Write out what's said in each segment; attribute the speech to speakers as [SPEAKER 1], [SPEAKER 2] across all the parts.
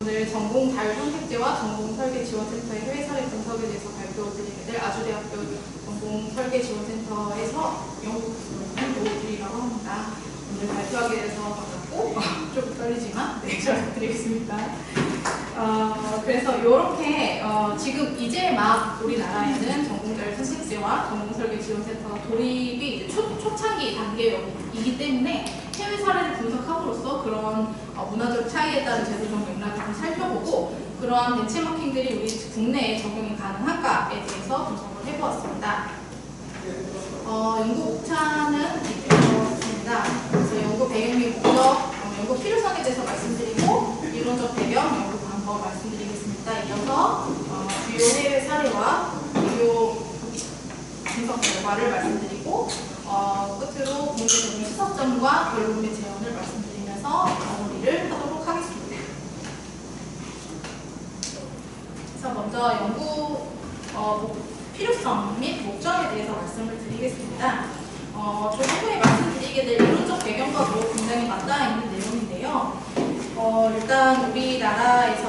[SPEAKER 1] 오늘 전공 자율 선택제와 전공 설계 지원센터의 해외 사례 분석에 대해서 발표드리게 될 아주대학교 전공 설계 지원센터에서 부서는 노들이라고 합니다. 오늘 발표하게 돼서 반갑고 좀 떨리지만 네, 잘 부탁드리겠습니다. 어, 그래서 이렇게 어, 지금 이제 막 우리나라에는 전공자율 선택제와 전공설계 지원센터 도입이 이제 초, 초창기 단계이기 때문에 해외 사례를 분석함으로써 그런 어, 문화적 차이에 따른 제도적 맥락을 좀 살펴보고 그러한 벤치마킹들이 우리 국내에 적용이 가능한가에 대해서 분석을 해보았습니다. 어, 연구 목차는 이렇습니다. 연구 배경 및 목적, 어, 연구 필요성에 대해서 말씀드리고 이론적 배경, 연구 말씀드리겠습니다. 이어서 어, 주요 해외 사례와 비교 분석 결과를 말씀드리고 어, 끝으로 공개 적용 시사점과 결론 및 제언을 말씀드리면서 마무리를 하도록 하겠습니다. 그래서 먼저 연구 어, 목- 필요성 및 목적에 대해서 말씀을 드리겠습니다. 어, 조금 후에 말씀드리게 될 이론적 배경과도 굉장히 맞닿아 있는 내용인데요. 어, 일단 우리나라에서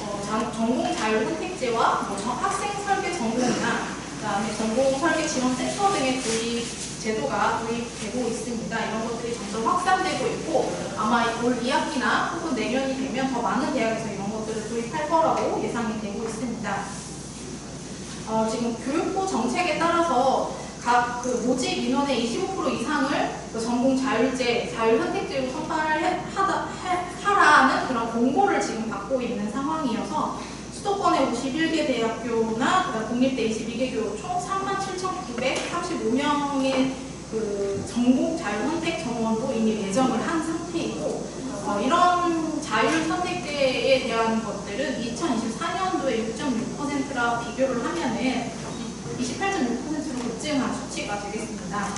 [SPEAKER 1] 어, 장- 전공 자율 선택제와 뭐 정- 학생 설계 전공이나 그다음에 전공 설계 지원 센터 등의 도입 제도가 도입되고 있습니다. 이런 것들이 점점 확산되고 있고 아마 올 2학기나 혹은 내년이 되면 더 많은 대학에서 이런 것들을 도입할 거라고 예상이 되고 있습니다. 어, 지금 교육부 정책에 따라서 각 그 모집 인원의 25% 이상을 그 전공 자율제, 자율 선택제로 선발하다 하라는 그런 공고를 지금 받고 있는 상황이어서 수도권의 51개 대학교나 국립대 22개 교 총 37,935명의 그 전공 자율 선택 정원도 이미 예정을 한 상태이고 어, 이런 자율 선택제에 대한 것들은 2024년도에 6.6%라 비교를 하면은 28.6%로 급증한 수치가 되겠습니다.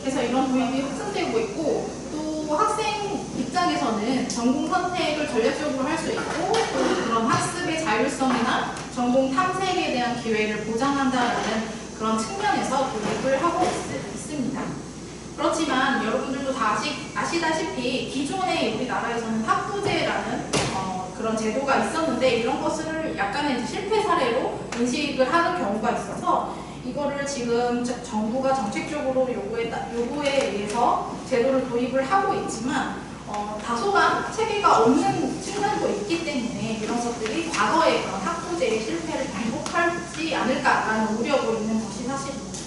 [SPEAKER 1] 그래서 이런 도입이 확산되고 있고 또 학생 입장에서는 전공 선택을 전략적으로 할 수 있고 또 그런 학습의 자율성이나 전공 탐색에 대한 기회를 보장한다는 그런 측면에서 도입을 하고 있, 있습니다. 그렇지만 여러분들도 다 아시, 아시다시피 기존에 우리나라에서는 학부제라는 어, 그런 제도가 있었는데 이런 것을 약간의 실패 사례로 인식을 하는 경우가 있어서 이거를 지금 저- 정부가 정책적으로 요구에, 따- 요구에 의해서 제도를 도입을 하고 있지만 어, 다소간 체계가 없는 측면도 있기 때문에 이런 것들이 과거의 그런 학부제의 실패를 반복하지 않을까라는 우려도 있는 것이 사실입니다.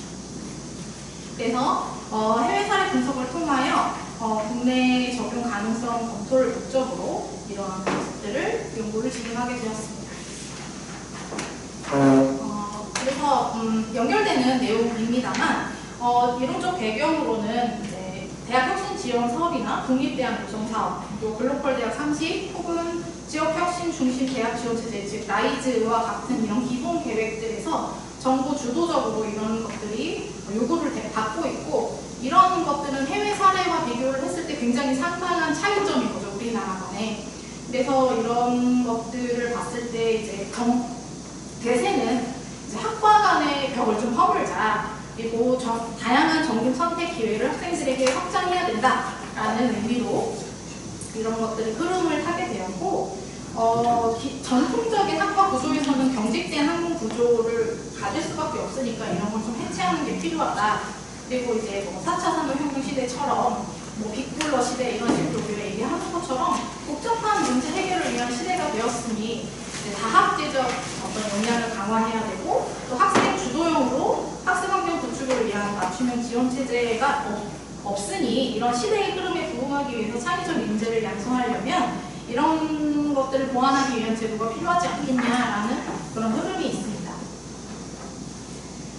[SPEAKER 1] 그래서 어, 해외 사례 분석을 통하여 어, 국내 적용 가능성 검토를 목적으로 이러한 것들을 연구를 진행하게 되었습니다. 어, 그래서 음, 연결되는 내용입니다만 어, 이론적 배경으로는 이제 대학 혁신 지원 사업이나 국립대학 요청 사업, 또 글로컬 대학 상식 혹은 지역 혁신 중심 대학 지원 체제, 즉 라이즈와 같은 이런 기본 계획들에서 정부 주도적으로 이런 것들이 요구를 대- 받고 있고 이런 것들은 해외 사례와 비교를 했을 때 굉장히 상당한 차이점인 거죠 우리나라만에. 그래서 이런 것들을 봤을 때 이제 정, 대세는 이제 학과 간의 벽을 좀 허물자 그리고 정- 다양한 전공 선택 기회를 학생들에게 확장해야 된다라는 의미로 이런 것들이 흐름을 타게 되었고 어, 기- 전통적인 학과 구조에서는 경직된 학문 구조를 가질 수밖에 없으니까 이런 걸 좀 해체하는 게 필요하다. 그리고 이제 뭐 4차 산업혁명 시대처럼 뭐 빅블러 시대 이런 식으로 우리가 얘기하는 것처럼 복잡한 문제 해결을 위한 시대가 되었으니 다학제적 어떤 역량을 강화해야 되고 또 학생 주도형으로 학습 환경 구축을 위한 맞춤형 지원 체제가 없- 없으니 이런 시대의 흐름에 부응하기 위해서 창의적 인재를 양성하려면 이런 것들을 보완하기 위한 제도가 필요하지 않겠냐라는 그런 흐름이 있습니다.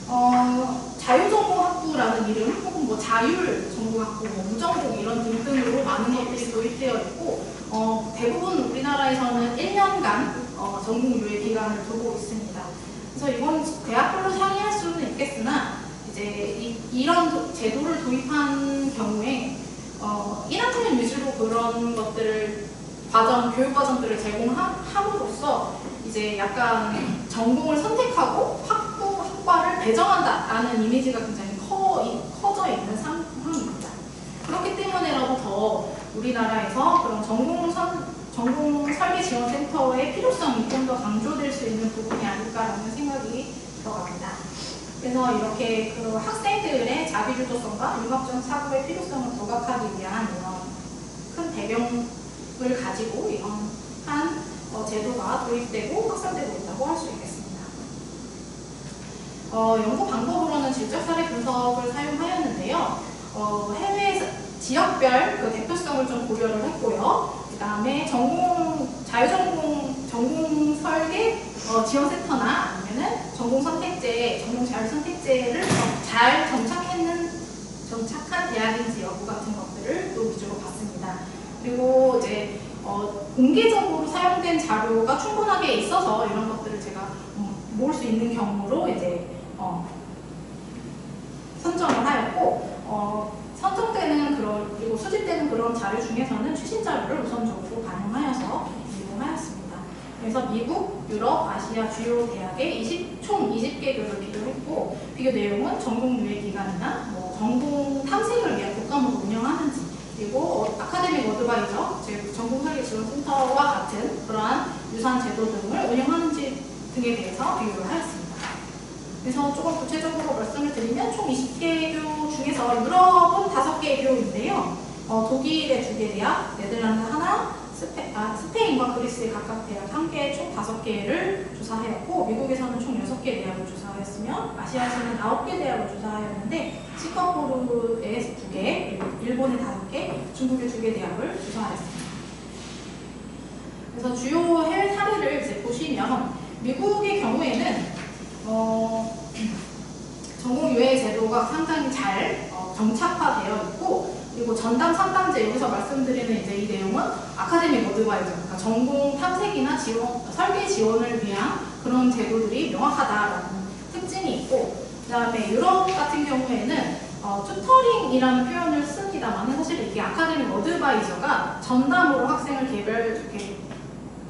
[SPEAKER 1] 어, 자유전공학부라는 이름 혹은 뭐 자율전공학부, 뭐 무전공 이런 등등으로 많은 것들이 도입되어 있고 어, 대부분 우리나라에서는 1년간 어, 전공 유예 기간을 두고 있습니다. 그래서 이건 대학별로 상이할 수는 있겠으나 이제 이, 런 제도를 도입한 경우에 어, 1학년 위주로 그런 것들을 과정, 교육 과정들을 제공함으로써 이제 약간 전공을 선택하고 학부, 학과를 배정한다라는 이미지가 굉장히 커, 이- 커져 있는 상황입니다. 그렇기 때문에라도 더 우리나라에서 그런 전공 선, 전공 설계 지원 센터의 필요성이 좀 더 강조될 수 있는 부분이 아닐까라는 생각이 들어갑니다. 그래서 이렇게 그 학생들의 자기주도성과 융합적 사고의 필요성을 부각하기 위한 이런 큰 배경을 가지고 이런 한 어, 제도가 도입되고 확산되고 있다고 할 수 있겠습니다. 어, 연구 방법으로는 질적 사례 분석을 사용하였는데요. 어, 해외 지역별 그 대표성을 좀 고려를 했고요. 그 다음에 전공, 자유전공, 전공 설계 어, 지원센터나 아니면은 전공 선택제, 전공 자율 선택제를 정- 잘 정착했는, 정착한 대학인지 여부 같은 것들을 또 위주로 봤습니다. 그리고 이제 어, 공개적으로 사용된 자료가 충분하게 있어서 이런 것들을 제가 음, 모을 수 있는 경우로 이제 어, 선정을 하였고 어, 선정되는 그런 그리고 수집되는 그런 자료 중에서는 최신 자료를 우선적으로 반영하여서. 그래서 미국, 유럽, 아시아 주요 대학의 20, 총 20개 교를 비교했고 비교 내용은 전공 유예 기간이나 뭐 전공 탐색을 위한 교과목을 운영하는지 그리고 어, 아카데믹 어드바이저, 즉 전공 설계 지원 센터와 같은 그러한 유사한 제도 등을 운영하는지 등에 대해서 비교를 하였습니다. 그래서 조금 구체적으로 말씀을 드리면 총 20개 교 중에서 유럽은 5개 교인데요. 어, 독일의 2개 대학, 네덜란드 하나, 스페, 아, 스페인과 그리스의 각각 대학 한 개, 총 5개를 조사하였고 미국에서는 총 6개 대학을 조사하였으며 아시아에서는 9개 대학을 조사하였는데 싱가포르의 2개, 그리고 일본의 5개, 중국의 2개 대학을 조사하였습니다. 그래서 주요 해외 사례를 이제 보시면 미국의 경우에는 어, 전공 유예 제도가 상당히 잘 어, 정착화되어 있고 그리고 전담 3단제 여기서 말씀드리는 이제 이 내용은 아카데믹 어드바이저 그러니까 전공 탐색이나 지원 설계 지원을 위한 그런 제도들이 명확하다라는 특징이 있고 그 다음에 유럽 같은 경우에는 어, 튜터링이라는 표현을 씁니다만 사실 이게 아카데믹 어드바이저가 전담으로 학생을 개별 이렇게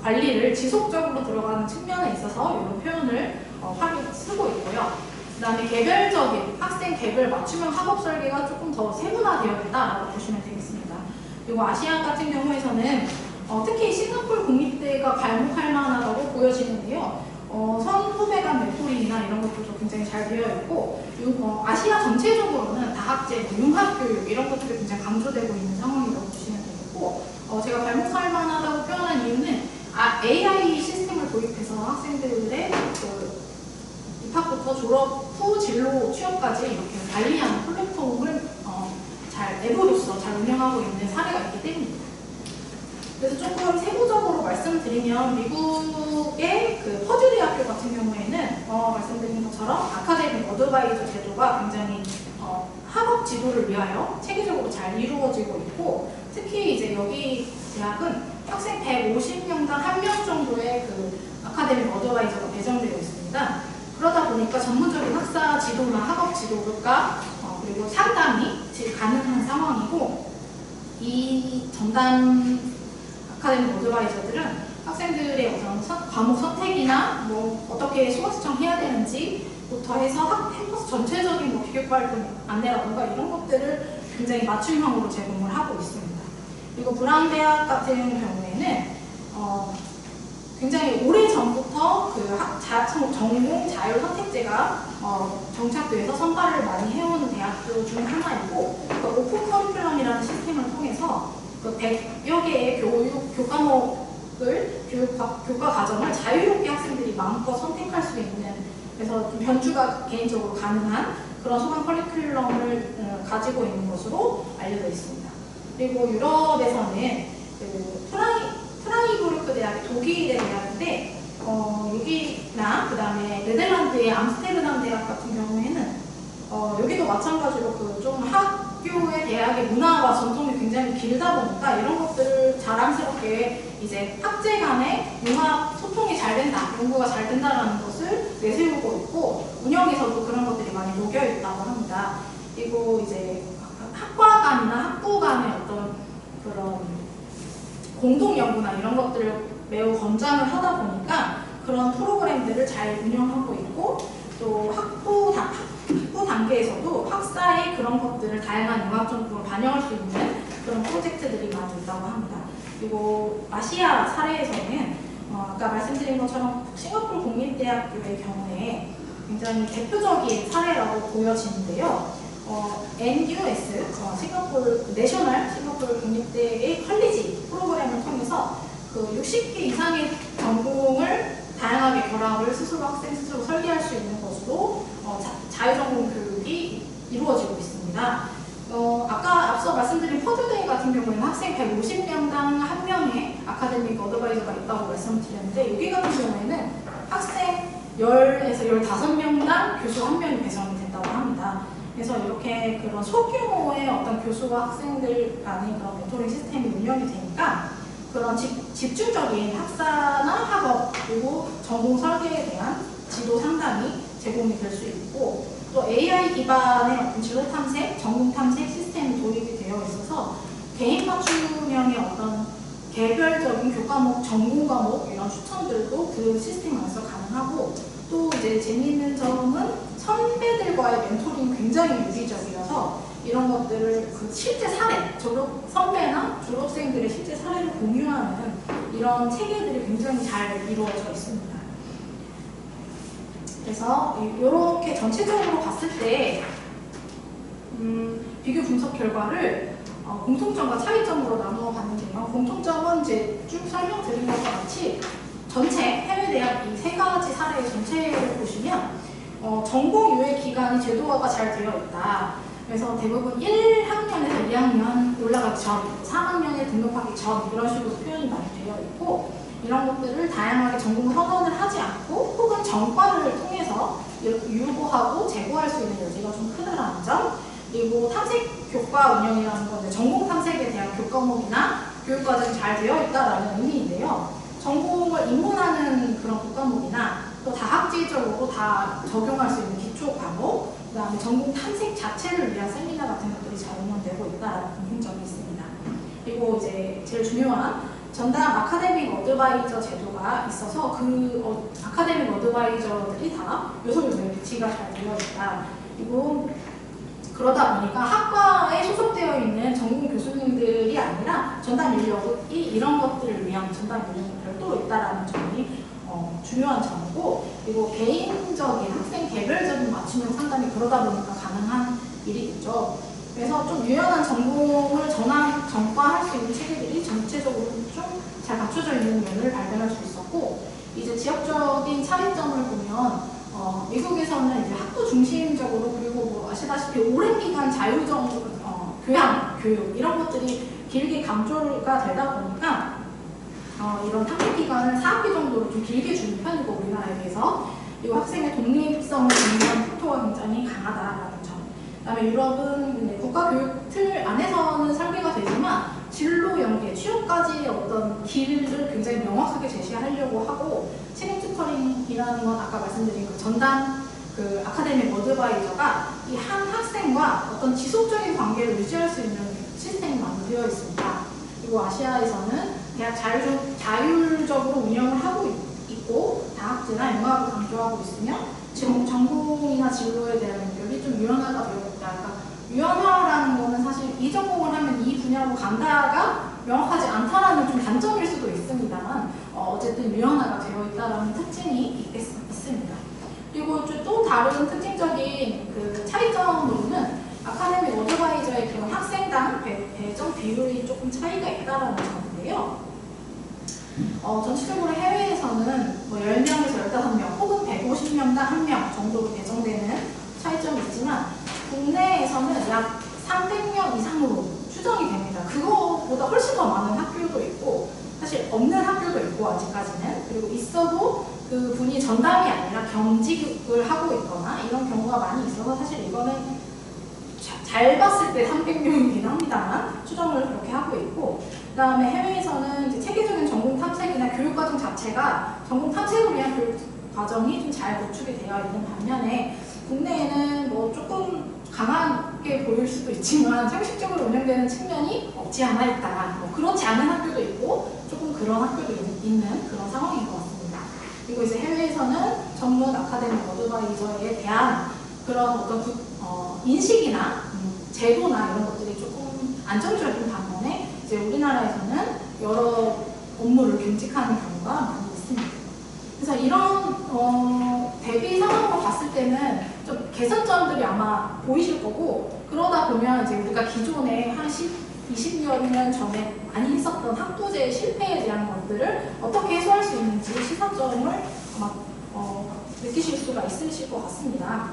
[SPEAKER 1] 관리를 지속적으로 들어가는 측면에 있어서 이런 표현을 어, 활용 쓰고 있고요. 그 다음에 개별적인 학생 개별 맞춤형 학업 설계가 조금 더 세분화되어 있다라고 보시면 되겠습니다. 그리고 아시안 같은 경우에서는 어, 특히 싱가포르 국립대가 발목할 만하다고 보여지는데요. 어, 선후배 간 멘토링이나 이런 것들도 굉장히 잘 되어 있고 요- 어, 아시아 전체적으로는 다학제, 뭐 융합교육 이런 것들이 굉장히 강조되고 있는 상황이라고 보시면 되겠고 어, 제가 발목할 만하다고 표현한 이유는 아, AI 시스템을 도입해서 학생들의 그 입학부터 졸업 후 진로 취업까지 이렇게 관리하는 플랫폼을 어, 잘 앱으로서 잘 운영하고 있는 사례가 있기 때문입니다. 그래서 조금 세부적으로 말씀드리면 미국의 그 퍼듀 대학교 같은 경우에는 어, 말씀드린 것처럼 아카데믹 어드바이저 제도가 굉장히 어, 학업 지도를 위하여 체계적으로 잘 이루어지고 있고 특히 이제 여기 대학은 학생 150명당 한명 정도의 그 아카데믹 어드바이저가 배정되어 있습니다. 그러다 보니까 전문적인 학사 지도나 학업 지도가 어, 그리고 상담이 지- 가능한 상황이고 이 전담 아카데믹 어드바이저들은 학생들의 어떤 선- 과목 선택이나 뭐 어떻게 수강 신청 해야 되는지부터 해서 학 캠퍼스 전체적인 뭐 비교 활동 안내라든가 이런 것들을 굉장히 맞춤형으로 제공을 하고 있습니다. 그리고 브라운 대학 같은 경우에는 어, 굉장히 오래 전부터 그 전공 자율 선택제가 어, 정착돼서 선발을 많이 해오는 대학교 중 하나이고 그 오픈 커리큘럼이라는 시스템을 통해서 그 100여 개의 교육 교과목을 교육 과- 교과 과정을 자유롭게 학생들이 마음껏 선택할 수 있는 그래서 좀 변주가 개인적으로 가능한 그런 소강 커리큘럼을 어, 가지고 있는 것으로 알려져 있습니다. 그리고 유럽에서는 그 프라이 프라이부르크 대학이 독일의 대학인데 어, 여기나 그 다음에 네덜란드의 암스테르담 대학 같은 경우에는 어, 여기도 마찬가지로 그 좀 학교의 대학의 문화와 전통이 굉장히 길다 보니까 이런 것들을 자랑스럽게 이제 학제 간의 융합 소통이 잘 된다, 연구가 잘 된다라는 것을 내세우고 있고 운영에서도 그런 것들이 많이 녹여 있다고 합니다. 그리고 이제 학과 간이나 학부 그런 공동 연구나 이런 것들을 매우 권장을 하다 보니까 그런 프로그램들을 잘 운영하고 있고 또 학부, 다, 학부 단계에서도 학사의 그런 것들을 다양한 융합 정보로 반영할 수 있는 그런 프로젝트들이 많이 있다고 합니다. 그리고 아시아 사례에서는 어, 아까 말씀드린 것처럼 싱가포르 국립대학교의 경우에 굉장히 대표적인 사례라고 보여지는데요. 어, NUS, 어, 싱가포르 내셔널 싱가포르 국립대의 컬리지 프로그램을 통해서 그 60개 이상의 전공을 다양하게 결합을 스스로 학생 스스로 설계할 수 있는 것으로 어, 자, 자유전공 교육이 이루어지고 있습니다. 어, 아까 앞서 말씀드린 퍼드데이 같은 경우에는 학생 150명당 한 명의 아카데믹 어드바이저가 있다고 말씀드렸는데 여기 같은 경우에는 학생 10에서 15명당 교수 한 명이 배정이 합니다. 그래서 이렇게 그런 소규모의 어떤 교수와 학생들 간의 그런 멘토링 시스템이 운영이 되니까 그런 집, 집중적인 학사나 학업 그리고 전공 설계에 대한 지도 상담이 제공이 될 수 있고 또 AI 기반의 어떤 진로 탐색, 전공 탐색 시스템이 도입이 되어 있어서 개인 맞춤형의 어떤 개별적인 교과목, 전공 과목 이런 추천들도 그 시스템 안에서 가능하고 또 이제 재미있는 점은 선배들과의 멘토링이 굉장히 유기적이어서 이런 것들을 그 실제 사례, 졸업 선배나 졸업생들의 실제 사례를 공유하는 이런 체계들이 굉장히 잘 이루어져 있습니다. 그래서 이렇게 전체적으로 봤을 때 음, 비교 분석 결과를 어, 공통점과 차이점으로 나누어 봤는데요. 공통점은 이제 쭉 설명드린 것과 같이 전체 해외 대학 이 세 가지 사례의 전체를 보시면 어, 전공 유예 기간이 제도화가 잘 되어 있다. 그래서 대부분 1학년에서 2학년 올라가기 전, 3학년에 등록하기 전 이런 식으로 표현이 많이 되어 있고 이런 것들을 다양하게 전공 선언을 하지 않고 혹은 전과를 통해서 유보하고 제고할 수 있는 여지가 좀 크다라는 점 그리고 탐색 교과 운영이라는 건데 전공 탐색에 대한 교과목이나 교육과정이 잘 되어 있다라는 의미인데요. 전공을 입문하는 그런 교과목이나 또 다학지적으로 다 적용할 수 있는 기초 과목 그 다음에 전공 탐색 자체를 위한 세미나 같은 것들이 잘 운영되고 있다라는 공통점이 있습니다. 그리고 이제 제일 중요한 전담 아카데믹 어드바이저 제도가 있어서 그 어, 아카데믹 어드바이저들이 다 요소요소에 배치가 잘 되어 있다. 그리고 그러다 보니까 학과에 소속되어 있는 전공 교수님들이 아니라 전담 인력이 이런 것들을 위한 전담 인력이 별도로 있다라는 점이 어, 중요한 점이고 그리고 개인적인 학생 개별적인 맞춤형 상담이 그러다 보니까 가능한 일이겠죠. 그래서 좀 유연한 전공을 전환, 전과할 수 있는 체계들이 전체적으로 좀 잘 갖춰져 있는 면을 발견할 수 있었고 이제 지역적인 차이점을 보면 어, 미국에서는 이제 학부 중심적으로 그리고 뭐 아시다시피 오랜 기간 자유적 어, 교양, 교육 이런 것들이 길게 강조가 되다 보니까 어, 이런 탐색 기간을 4학기 정도로 좀 길게 주는 편이고 우리나라에 비해서 그리고 학생의 독립성을 중요한 풍토가 굉장히 강하다라는 점. 그다음에 유럽은 국가 교육 틀 안에서는 설계가 되지만 진로 연계, 취업까지 어떤 길을 굉장히 명확하게 제시하려고 하고 책임 튜터링이라는 건 아까 말씀드린 그 전담 그 아카데미 어드바이저가 이 한 학생과 어떤 지속적인 관계를 유지할 수 있는 시스템이 만들어 있습니다. 그리고 아시아에서는 대학 자율, 자율적으로 운영을 하고 있고 다학제나 영합을 강조하고 있으며 지금 전공이나 진로에 대한 연결이 좀 유연화가 되어 있다. 그러니까 유연화라는 거는 사실 이 전공을 하면 이 분야로 간다가 명확하지 않다라는 좀 단점일 수도 있습니다만 어, 쨌든 유연화가 되어 있다라는 특징이 있겠, 있습니다. 그리고 또 다른 특징적인 그 차이점으로는 아카데미 어드바이저의 그런 학생당 배, 배정 비율이 조금 차이가 있다라는 점인데요. 어, 전체적으로 해외에서는 뭐 10명에서 15명 혹은 150명당 1명 정도로 배정되는 차이점이 있지만 국내에서는 약 300명 이상으로 추정이 됩니다. 그거보다 훨씬 더 많은 학교도 있고 사실 없는 학교도 있고 아직까지는 그리고 있어도 그 분이 전담이 아니라 경직을 하고 있거나 이런 경우가 많이 있어서 사실 이거는 잘 봤을 때 300명이긴 합니다만 추정을 그렇게 하고 있고 그 다음에 해외에서는 체계적인 전공 탐색이나 교육 과정 자체가 전공 탐색을 위한 교육 과정이 좀 잘 구축이 되어 있는 반면에 국내에는 뭐 조금 강하게 보일 수도 있지만 형식적으로 운영되는 측면이 없지 않아 있다. 뭐 그렇지 않은 학교도 있고 그런 학교도 있는 그런 상황인 것 같습니다. 그리고 이제 해외에서는 전문 아카데미 어드바이저에 대한 그런 어떤 구, 어, 인식이나 음, 제도나 이런 것들이 조금 안정적인 반면에 이제 우리나라에서는 여러 업무를 겸직하는 경우가 많이 있습니다. 그래서 이런 어, 대비 상황으로 봤을 때는 좀 개선점들이 아마 보이실 거고 그러다 보면 이제 우리가 기존에 한 10, 20여 년 전에 많이 했었던 학부제 실패에 대한 것들을 어떻게 해소할 수 있는지 시사점을 아마 어, 느끼실 수가 있으실 것 같습니다.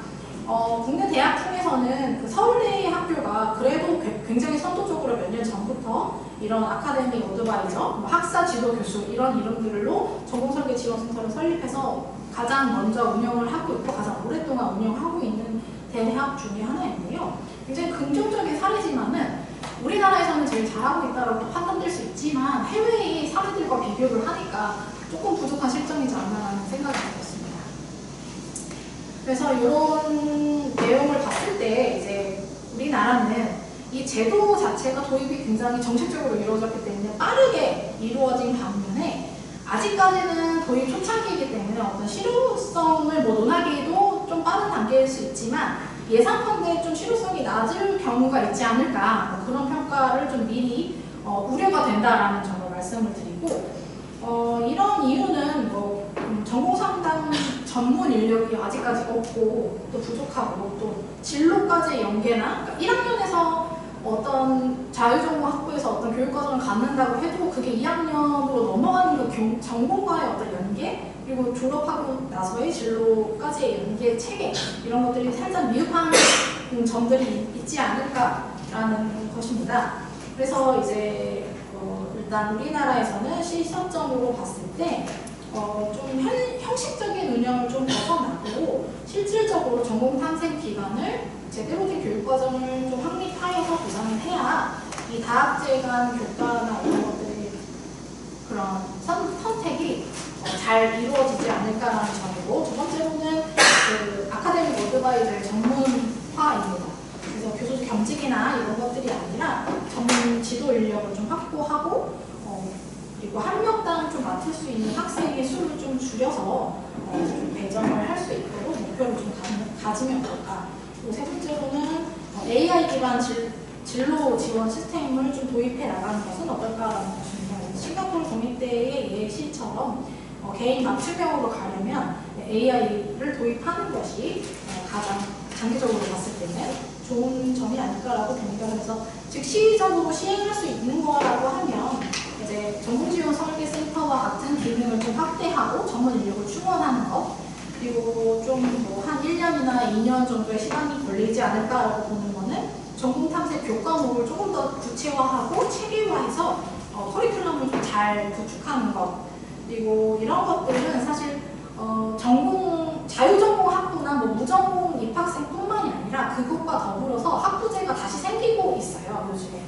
[SPEAKER 1] 어, 국내 대학 중에서는 그 서울대 학교가 그래도 괴- 굉장히 선도적으로 몇 년 전부터 이런 아카데미 어드바이저, 뭐 학사 지도 교수 이런 이름들로 전공설계 지원센터를 설립해서 가장 먼저 운영을 하고 있고 가장 오랫동안 운영하고 있는 대학 중에 하나인데요. 굉장히 긍정적인 사례지만은 우리나라에서는 제일 잘하고 있다고 판단될 수 있지만 해외의 사례들과 비교를 하니까 조금 부족한 실정이지 않나라는 생각이 들었습니다. 그래서 이런 내용을 봤을 때 이제 우리나라는 이 제도 자체가 도입이 굉장히 정책적으로 이루어졌기 때문에 빠르게 이루어진 반면에 아직까지는 도입 초창기이기 때문에 어떤 실효성을 뭐 논하기에도 좀 빠른 단계일 수 있지만 예상컨대 좀 실효성이 낮을 경우가 있지 않을까. 뭐 그런 평가를 좀 미리 어, 우려가 된다라는 점을 말씀을 드리고 어, 이런 이유는 뭐 음, 전공 상담 전문 인력이 아직까지 없고 또 부족하고 또 진로까지 연계나 그러니까 1학년에서 어떤 자유전공 학부에서 어떤 교육과정을 갖는다고 해도 그게 2학년으로 넘어가는 그 교- 전공과의 어떤 연계 그리고 졸업하고 나서의 진로까지의 연계 체계 이런 것들이 살짝 미흡한 음, 점들이 있지 않을까라는 것입니다. 그래서 이제 어, 일단 우리나라에서는 시선점으로 봤을 때 어, 좀 현, 형식적인 운영을 좀 벗어나고 실질적으로 전공 탐색 기간을 제대로 된 교육 과정을 좀 확립하여서 구상을 해야 이 다학제 간 교과나 이런 것들이 그런 선, 선택이 어, 잘 이루어지지 않을까라는 점이고 두 번째로는 그 아카데믹 어드바이저의 전문화입니다. 그래서 교수 겸직이나 이런 것들이 아니라 전문 지도 인력을 좀 확보하고 어, 그리고 한 명당 좀 맡을 수 있는 학생의 수를 좀 줄여서 어, 좀 배정을 할 수 있도록 목표를 좀 가, 가지면 어떨까. 세 번째로는 어, AI 기반 진, 진로 지원 시스템을 좀 도입해 나가는 것은 어떨까라는 것입니다. 싱가포르 독립대의 예시처럼 어, 개인 맞춤형으로 가려면 AI를 도입하는 것이 어, 가장 장기적으로 봤을 때는 좋은 점이 아닐까라고 봅니다. 그래서 즉시적으로 시행할 수 있는 거라고 하면 이제 전공지원 설계센터와 같은 기능을 좀 확대하고 전문 인력을 충원하는 것 그리고 좀 뭐 한 1년이나 2년 정도의 시간이 걸리지 않을까라고 보는 거는 전공 탐색 교과목을 조금 더 구체화하고 체계화해서 어, 커리큘럼을 좀 잘 구축하는 것. 그리고 이런 것들은 사실 어, 전공 자유전공 학부나 뭐 무전공 입학생뿐만이 아니라 그것과 더불어서 학부제가 다시 생기고 있어요 요즘에.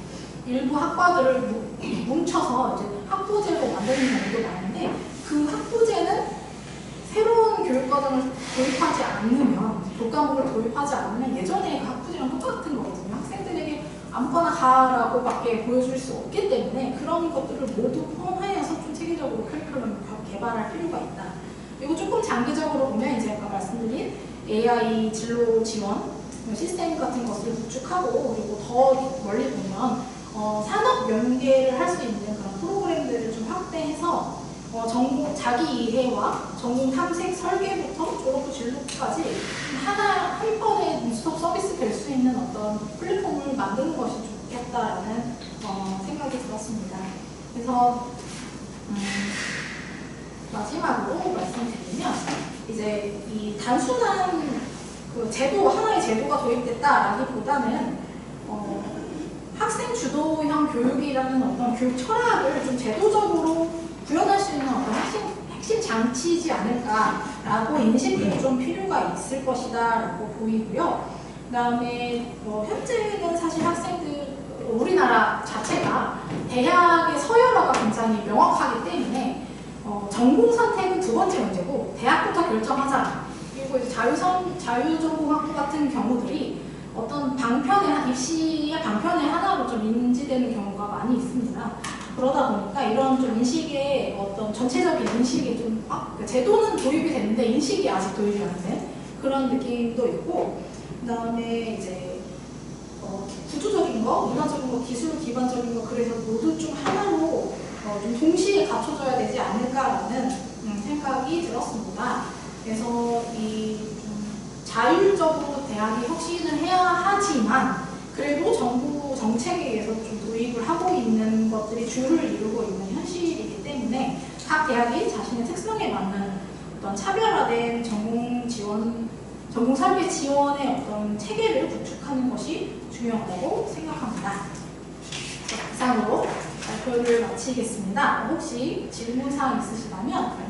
[SPEAKER 1] 일부 학과들을 뭉- 뭉쳐서 이제 학부제로 만드는 경우도 많은데 그 학부제는 새로운 교육과정을 도입하지 않으면 교과목을 도입하지 않으면 예전에 그 학부제랑 똑같은 거거든요 학생들에게 아무거나 가라고 밖에 보여줄 수 없기 때문에 그런 것들을 모두 포함하여서 좀 체계적으로 커리큘럼을 겨- 개발할 필요가 있다. 그리고 조금 장기적으로 보면 이제 아까 말씀드린 AI 진로 지원 시스템 같은 것을 구축하고 그리고 더 멀리 보면 어, 산업 연계를 할 수 있는 그런 프로그램들을 좀 확대해서 어, 전공 자기 이해와 전공 탐색 설계부터 졸업 후 진로까지 하나 한 번에 문스톱 서비스 될 수 있는 어떤 플랫폼을 만드는 것이 좋겠다라는 어, 생각이 들었습니다. 그래서 음, 마지막으로 말씀드리면 이제 이 단순한 그 제도 하나의 제도가 도입됐다라기보다는 어, 학생 주도형 교육이라는 어떤 교육 철학을 좀 제도적으로 구현할 수 있는 어떤 핵심, 핵심 장치이지 않을까라고 인식이 좀 필요가 있을 것이다라고 보이고요. 그 다음에 어, 현재는 사실 학생들 우리나라 자체가 대학의 서열화가 굉장히 명확하기 때문에 어, 전공 선택은 두 번째 문제고 대학부터 결정하자. 그리고 이제 자유선 자유전공학부 같은 경우들이 어떤 방편의 한- 입시의 방편의 하나로 좀 인지되는 경우가 많이 있습니다. 그러다 보니까 이런 좀 인식의 어떤 전체적인 인식이 좀 아, 그러니까 제도는 도입이 됐는데 인식이 아직 도입이 안 된 그런 느낌도 있고 그다음에 이제 어, 구조적인 거, 문화적인 거, 기술 기반적인 거 그래서 모두 좀 하나로 어, 좀 동시에 갖춰져야 되지 않을까라는 음, 생각이 들었습니다. 그래서 이좀 자율적으로 대학이 혁신을 해야 하지만 그래도 정부 정책에 의해서 좀 도입을 하고 있는 것들이 주를 이루고 있는 현실이기 때문에 각 대학이 자신의 특성에 맞는 어떤 차별화된 전공 지원, 전공 설계 지원의 어떤 체계를 구축하는 것이 중요하다고 생각합니다. 자, 이상으로 발표를 마치겠습니다. 혹시 질문사항 있으시다면